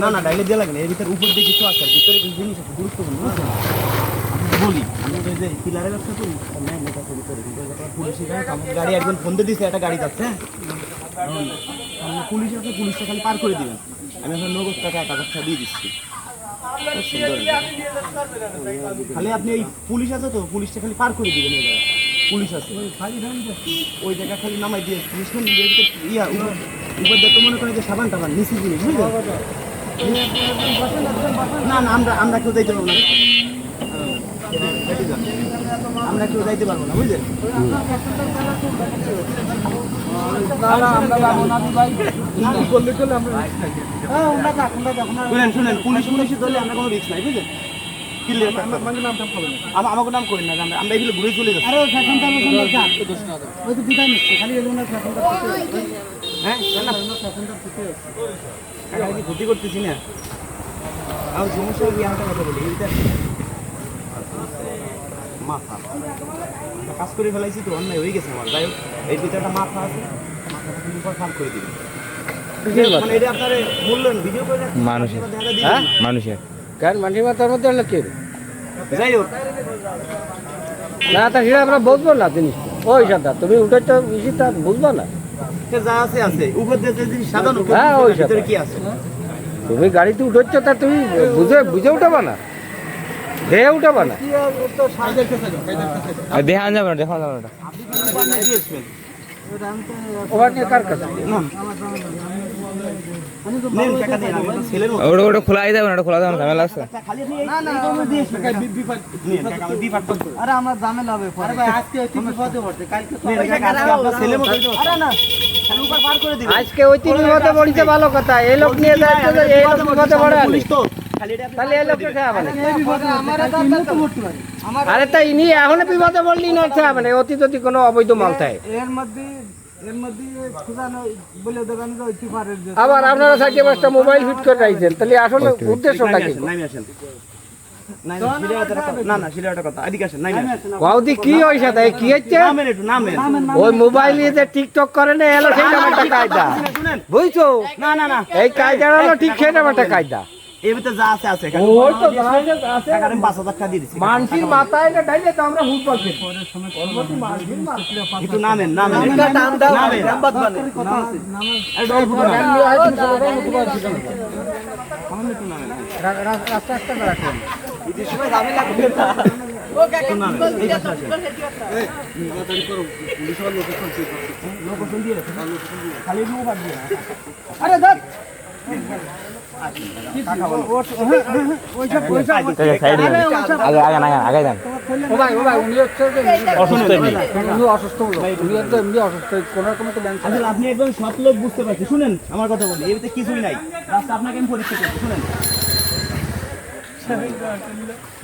না না না ভিতরে উপর কিছু আছে ভিতরে কিছু জিনিস আছে গুরুত্বপূর্ণ গাড়ি একজন ফোন দিয়ে দিছে একটা গাড়ি যাচ্ছে হ্যাঁ পুলিশ আছে পুলিশটা খালি পার করে দিবেন আমি এখন নগদ টাকা টাকা দিয়ে দিচ্ছি। খালি আপনি এই পুলিশ আছে তো পুলিশটা খালি পার করে দিবেন এই পুলিশ আছে। ওই জায়গা খালি নামাই দিয়ে এদিকে ইয়া উপর দেখতে মনে করেন যে সাবান টাবান নিচে জিনিস বুঝলেন? না না আমরা আমরা কেউ যাইতে পারব না। আমরা কেউ যাইতে পারব না বুঝলেন? শুনেন শুনেন পুলিশ পুলিশের ধরলে আমরা কোনো রিস্ক নাই বুঝলেন? আমাকে নাম করেন না আমরা আমরা এগুলো ঘুরে চলে যাচ্ছি। আরে হ্যাঁ? ক্ষতি করতেছি না? আমি সমস্যা কি? একটা কথা বলি এইটা মাথা। কাজ করে ফেলাইছি তো অন্যায় হয়ে গেছে আমার। যাই হোক এর ভিতরে একটা মাথা আছে। মাথাটা কিন্তু করে দিবেন মানুষের। হ্যাঁ? মানুষের। কেন মাটি মাথার মধ্যে হলো কে? যাই হোক। না তা সেটা আমরা বুঝব না জিনিস। ওই সাদা তুমি বেশি তা বুঝব না। যা আছে আছে। উপর জিনিস সাজানো হ্যাঁ, ওই সাথে। কি আছে? তুমি গাড়িতে উঠেছ তা তুমি বুঝে বুঝে উঠাবা না। ধেয়ে উঠাবা না। দেখান যাবে না দেখান যাবে না। মতো। ওটা ওটা যাবে না ওটা খোলা যাবে না ঝামেলা আছে। আরে আমার আরে ভাই আজকে বিপদে পড়ছে কালকে মতো আরে না ওই তিন বিপদে পড়িছে ভালো কথা। এই লোক নিয়ে যাচ্ছে যে এই লোক পড়ে পুলিশ তো। তাহলে লোককে আরে তাই ইনি এখন বিপদে পড়লি না খেয়া মানে অতি যদি কোনো অবৈধ মাল থাকে। এর মধ্যে আবার আপনারা মোবাইল ফিট করে রাখছেন তাহলে আসলে উদ্দেশ্যটা কি? ওই মোবাইল যে টিকটক করে না এলো সেই একটা কায়দা। বুঝছ? না না না। এই কায়দা হলো ঠিক সেই একটা কায়দা। এর ভিতরে যা আছে আছে। ওই তো টাকা দিয়ে মানসির মাথায় ডাইলে তো আমরা হুট পাচ্ছি নামেন নামেন। কথা একটু রাখেন। আরে না। আসলে আপনি একদম সব লোক বুঝতে পারছি শুনেন আমার কথা বলি ভিতরে কিছুই নাই রাস্তা আপনাকে আমি পরীক্ষা করছি শুনেন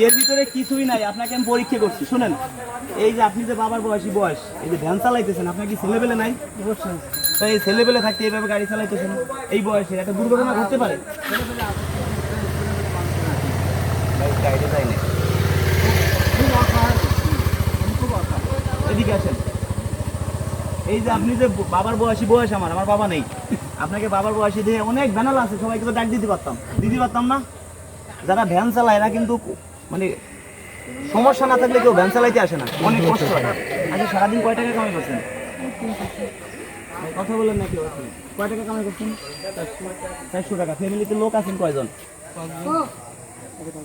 এর ভিতরে কিছুই নাই আপনাকে আমি পরীক্ষা করছি শুনেন এই যে আপনি যে বাবার বয়সী বয়স, এই যে ভ্যান চালাইতেছেন, আপনার কি ছেলেবেলে নাই? এই ছেলেবেলে থাকতে এইভাবে গাড়ি চালাইতেছেন এই বয়সে একটা দুর্ঘটনা ঘটতে পারে। এদিকে আসেন। এই যে আপনি যে বাবার বয়সী বয়স আমার আমার বাবা নেই। আপনাকে বাবার বয়সী দিয়ে অনেক ভ্যানাল আছে, সবাইকে তো ডাক দিতে পারতাম। দিতে পারতাম না। যারা ভ্যান চালায়, এরা কিন্তু মানে সমস্যা না থাকলে কেউ ভ্যান চালাইতে আসে না। অনেক কষ্ট হয়। আচ্ছা সারাদিন কয় টাকা কামাই করছেন? কথা বলেন নাকি কয় টাকা কামাই করছেন? চারশো টাকা। ফ্যামিলিতে লোক আছেন কয়জন?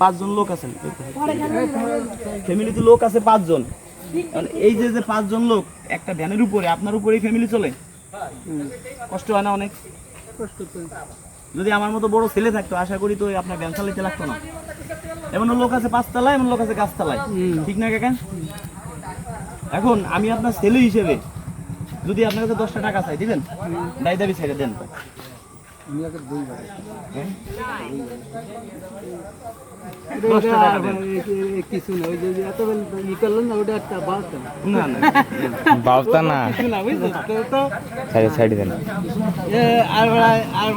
পাঁচজন লোক আছেন। ফ্যামিলিতে লোক আছে পাঁচজন। আর এই যে যে পাঁচজন লোক একটা ভ্যানের উপরে আপনার উপরেই ফ্যামিলি চলে? কষ্ট হয় না অনেক? যদি আমার মতো বড় ছেলে থাকতো আশা করি তো আপনার ভ্যান চালাইতে লাগতো না। এমন লোক আছে পাঁচতলায় এমন লোক আছে গাছতলায়। ঠিক না কাকা? এখন আমি আপনার ছেলে হিসেবে যদি আপনার কাছে দশটা টাকা চাই দিবেন? দায় দাবি ছেড়ে দেন? দশটা কিছু না ওই যে এত ই করলেন না। ওটা একটা না না বাবতা না সাইডে সাইডে দেন। আর আর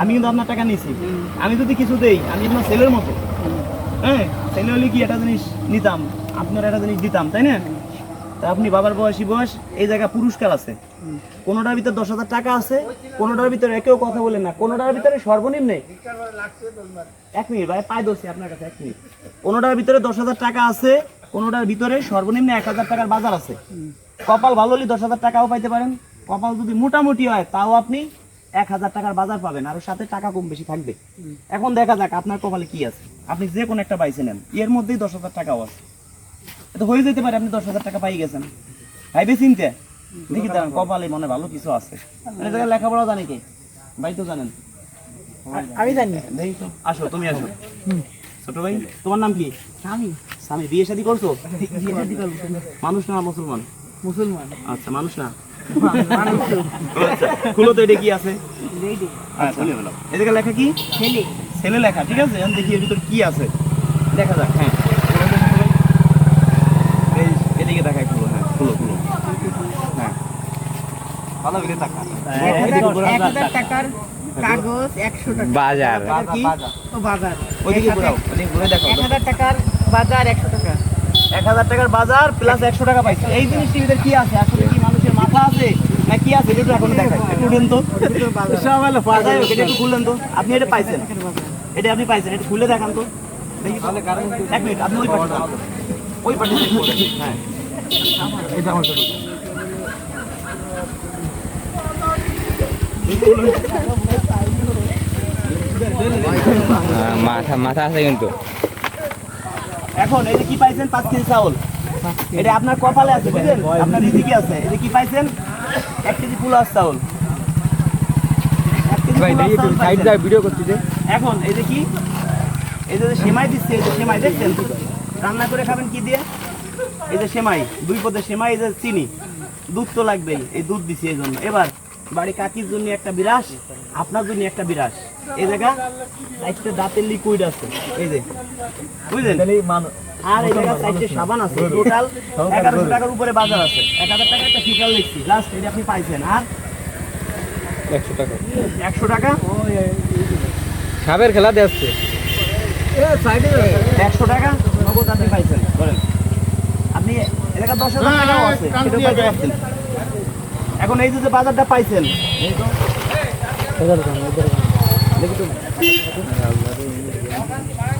আমি কিন্তু আপনার টাকা নিছি আমি যদি কিছু দেই আমি আপনার ছেলের মতো হ্যাঁ ছেলে হলে কি একটা জিনিস নিতাম আপনার একটা জিনিস দিতাম তাই না তা আপনি বাবার বয়সী বয়স এই জায়গায় পুরস্কার আছে কোনোটার ভিতরে দশ হাজার টাকা আছে কোনোটার ভিতরে কেউ কথা বলেন না কোনোটার ভিতরে সর্বনিম্ন এক মিনিট ভাই পাই দোষী আপনার কাছে, এক মিনিট। কোনোটার ভিতরে দশ হাজার টাকা আছে কোনোটার ভিতরে সর্বনিম্ন এক হাজার টাকার বাজার আছে। কপাল ভালো হলে দশ হাজার টাকাও পাইতে পারেন। কপাল যদি মোটামুটি হয় তাও আপনি এক হাজার টাকার বাজার পাবেন আর সাথে টাকা কম বেশি থাকবে। এখন দেখা যাক আপনার কপালে কি আছে। আপনি যে কোনো একটা পাইছে নেন। এর মধ্যেই দশ হাজার টাকাও আছে। এটা হয়ে যেতে পারে আপনি দশ হাজার টাকা পাই গেছেন। ভাইবে চিনতে দেখি দাঁড়ান কপালে মনে ভালো কিছু আছে। মানে লেখাপড়া জানে কে? ভাই তো জানেন। আমি জানি। আসো তুমি আসো। ছোট ভাই তোমার নাম কি? আমি স্বামী বিয়ে শাদী করছ? মানুষ না মুসলমান? মুসলমান। আচ্ছা মানুষ না? আচ্ছা, খুলো তো এটা কি আছে? আচ্ছা এদিকে লেখা কি? ছেলে। ছেলে লেখা ঠিক আছে? এখন দেখি এর ভিতর কি আছে। দেখা যাক হ্যাঁ। এদিকে দেখাই খুলো হ্যাঁ খুলো খুলো হ্যাঁ। ভালো করে দেখা এক হাজার টাকার কাগজ একশো টাকা। বাজার। ও বাজার। ওইদিকে ঘুরাও ওইদিকে ঘুরে দেখো এক হাজার টাকার বাজার একশো টাকা। এক হাজার টাকার বাজার প্লাস একশো টাকা পাইছে। এই জিনিসটির ভিতরে কি আছে? আসলে কি মানুষের মাথা আছে? না কি আছে? এটা একটু এখন দেখাই। তো। সব হলো এটা একটু খুললেন তো। আপনি এটা পাইছেন? এটা আপনি পাইছেন এটা খুলে দেখান তো। এক মিনিট আপনি ওই পাশে ওই পাশে হ্যাঁ। এটা আমার সাথে। আহ, মাথা মাথা আছে কিন্তু। এখন এই যে কি পাইছেন? পাঁচ কেজি চাউল। এটা আপনার কপালে আছে বুঝলেন? আপনার রিজিকে আছে। এটা কি পাইছেন? এক কেজি পুলাস চাউল। এখন এই যে কি? এই যে সেমাই দিচ্ছে এই যে সেমাই দেখছেন? রান্না করে খাবেন কি দিয়ে? এই যে সেমাই দুই পদের সেমাই এই যে চিনি। দুধ তো লাগবেই এই দুধ দিছি এই জন্য। এবার বাড়ি কাকির জন্য একটা বিরাস আপনার জন্য একটা বিরাস। এই জায়গা চারটে দাঁতের লিকুইড আছে। এই যে বুঝলেন? আর এই জায়গা চারটে সাবান আছে টোটাল এগারোশো টাকার উপরে বাজার আছে। এক হাজার টাকা একটা ফিকার লিখছি লাস্ট এটা আপনি পাইছেন আর? একশো টাকা। একশো টাকা? সাবের খেলা দেখছে একশো টাকা? নগদ আপনি পাইছেন। বলেন। আপনি এলাকা দশ হাজার টাকাও আছে সেটাও পাইতে পারছেন। এখন এই যে বাজারটা পাইছেন।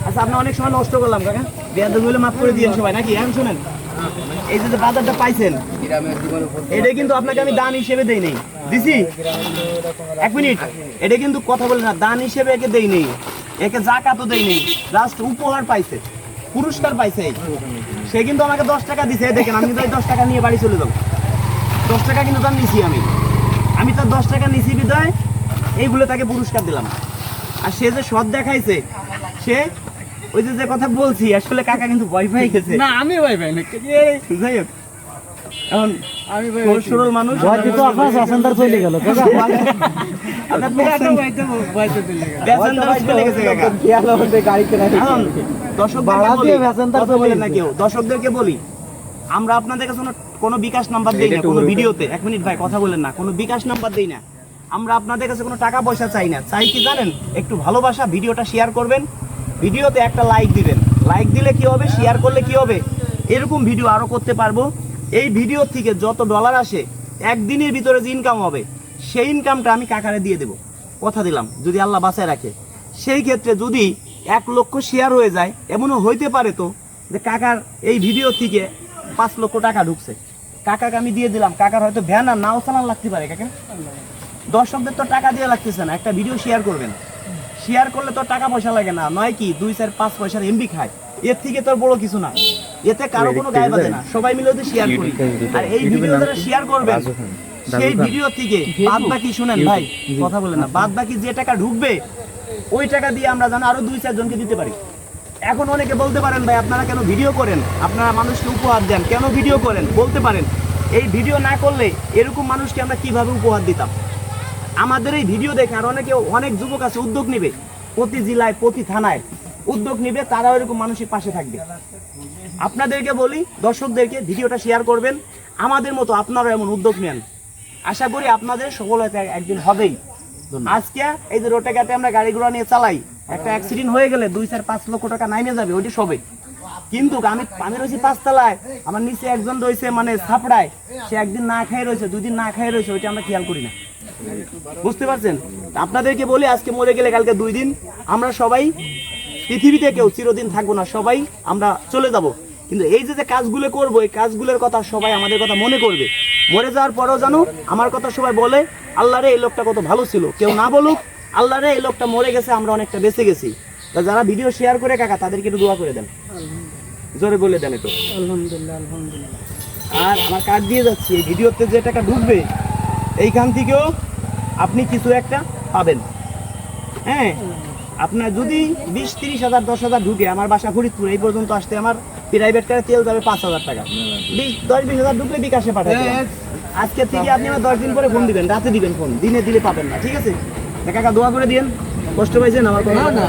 আচ্ছা আপনি অনেক সময় নষ্ট করলাম, কাকা। বিয়াদ হলে মাফ করে দিয়েন সবাই, নাকি? এখন শুনেন, এই যে বাজারটা পাইছেন, এটা কিন্তু আপনাকে আমি দান হিসেবে দেই নেই। দিছি? এক মিনিট। এটা কিন্তু কথা বলে না, দান হিসেবে একে দেই নেই। একে জাকাতও দেই নেই। জাস্ট উপহার পাইছে, পুরস্কার পাইছে। সে কিন্তু আমাকে দশ টাকা দিছে, দেখেন, আমি কিন্তু দশ টাকা নিয়ে বাড়ি চলে যাব। দশ টাকা কিন্তু তার নিছি আমি। আমি তার দশ টাকা নিছি বিদায় এইগুলো তাকে পুরস্কার দিলাম। আর সে যে সৎ দেখাইছে সে ওই যে যে কথা বলছি আসলে কাকা কিন্তু ভয় পেয়ে গেছে। না আমি ভাই ভাই না। যাই হোক। এখন আমি সরল মানুষ। আপনার গেল। দিয়ে চলে না কেউ দর্শকদেরকে বলি আমরা আপনাদের কাছে কোনো- বিকাশ নাম্বার দেই না কোনো ভিডিওতে। এক মিনিট ভাই কথা বলেন না। কোনো বিকাশ নাম্বার দেই না। আমরা আপনাদের কাছে কোনো টাকা পয়সা চাই না। চাই কি জানেন? একটু ভালোবাসা ভিডিওটা শেয়ার করবেন। ভিডিওতে একটা লাইক দিবেন। লাইক দিলে কি হবে? শেয়ার করলে কি হবে? এরকম ভিডিও আরও করতে পারব। এই ভিডিও থেকে যত ডলার আসে একদিনের ভিতরে যে ইনকাম হবে সেই ইনকামটা আমি কাকারে দিয়ে দেব। কথা দিলাম যদি আল্লাহ বাঁচায় রাখে। সেই ক্ষেত্রে যদি এক লক্ষ শেয়ার হয়ে যায় এমনও হইতে পারে তো যে কাকার এই ভিডিও থেকে পাঁচ লক্ষ টাকা ঢুকছে। কাকাকে আমি দিয়ে দিলাম। কাকার হয়তো ভ্যান আর নাও চালান লাগতে পারে কাকা। দর্শকদের তো টাকা দিয়ে লাগতেছে না। একটা ভিডিও শেয়ার করবেন। শেয়ার করলে তো টাকা পয়সা লাগে না। নয় কি দুই চার পাঁচ পয়সার এমবি খায়। এর থেকে তোর বড় কিছু না। এতে কারও কোনো গায়ে বাজে না। সবাই মিলে যদি শেয়ার করি। আর এই ভিডিও যারা শেয়ার করবেন সেই ভিডিও থেকে বাদ বাকি শুনেন ভাই কথা বলে না। বাদ বাকি যে টাকা ঢুকবে ওই টাকা দিয়ে আমরা যেন আরও দুই চারজনকে দিতে পারি। এখন অনেকে বলতে পারেন, ভাই, আপনারা কেন ভিডিও করেন? আপনারা মানুষকে উপহার দেন। কেন ভিডিও করেন? বলতে পারেন। এই ভিডিও না করলে এরকম মানুষকে আমরা কীভাবে উপহার দিতাম? আমাদের এই ভিডিও দেখে আর অনেকে, অনেক যুবক আছে, উদ্যোগ নেবে। প্রতি জেলায়, প্রতি থানায় উদ্যোগ নেবে, তারা এরকম মানুষের পাশে থাকবে। আপনাদেরকে বলি, দর্শকদেরকে ভিডিওটা শেয়ার করবেন। আমাদের মতো আপনারা এমন উদ্যোগ নেন। আশা করি আপনাদের সফলতা একদিন হবেই। আজকে এই যে রোডে ঘাটে আমরা গাড়িগুলো নিয়ে চালাই, একটা অ্যাক্সিডেন্ট হয়ে গেলে দুই চার পাঁচ লক্ষ টাকা নাইমে যাবে, ওইটি সবে। কিন্তু আমি আমি রয়েছি পাঁচতলায়, আমার নিচে একজন রয়েছে মানে ছাপড়ায়, সে একদিন না খেয়ে রয়েছে, দুদিন না খেয়ে রয়েছে, ওইটা আমরা খেয়াল করি না। বুঝতে পারছেন? আপনাদেরকে বলি, আজকে মরে গেলে কালকে দুই দিন, আমরা সবাই পৃথিবীতে কেউ চিরদিন থাকব না, সবাই আমরা চলে যাব। কিন্তু এই যে যে কাজগুলো করব, এই কাজগুলোর কথা সবাই আমাদের কথা মনে করবে। মরে যাওয়ার পরেও জানো আমার কথা সবাই বলে আল্লাহরে এই লোকটা কত ভালো ছিল। কেউ না বলুক আল্লাহরে এই লোকটা মরে গেছে আমরা অনেকটা বেঁচে গেছি। তা যারা ভিডিও শেয়ার করে কাকা তাদেরকে একটু দোয়া করে দেন। জোরে বলে দেন একটু। আলহামদুলিল্লাহ আলহামদুলিল্লাহ। আর আমার কার্ড দিয়ে যাচ্ছি এই ভিডিওতে যে টাকা ঢুকবে এইখান থেকেও আপনি কিছু একটা পাবেন। হ্যাঁ। আপনার যদি বিশ তিরিশ হাজার দশ হাজার ঢুকে আমার বাসা ফরিদপুর এই পর্যন্ত আসতে আমার প্রাইভেট কারে তেল যাবে পাঁচ হাজার টাকা। বিশ দশ বিশ হাজার ঢুকলে বিকাশে পাঠাবেন আজকে থেকে আপনি আমার দশ দিন পরে ফোন দিবেন রাতে দিবেন ফোন দিনে দিলে পাবেন না ঠিক আছে? কাকা দোয়া করে দিন কষ্ট পাইছেন আমার কথা? না নি।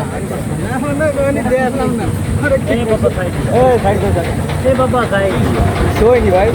ভাই?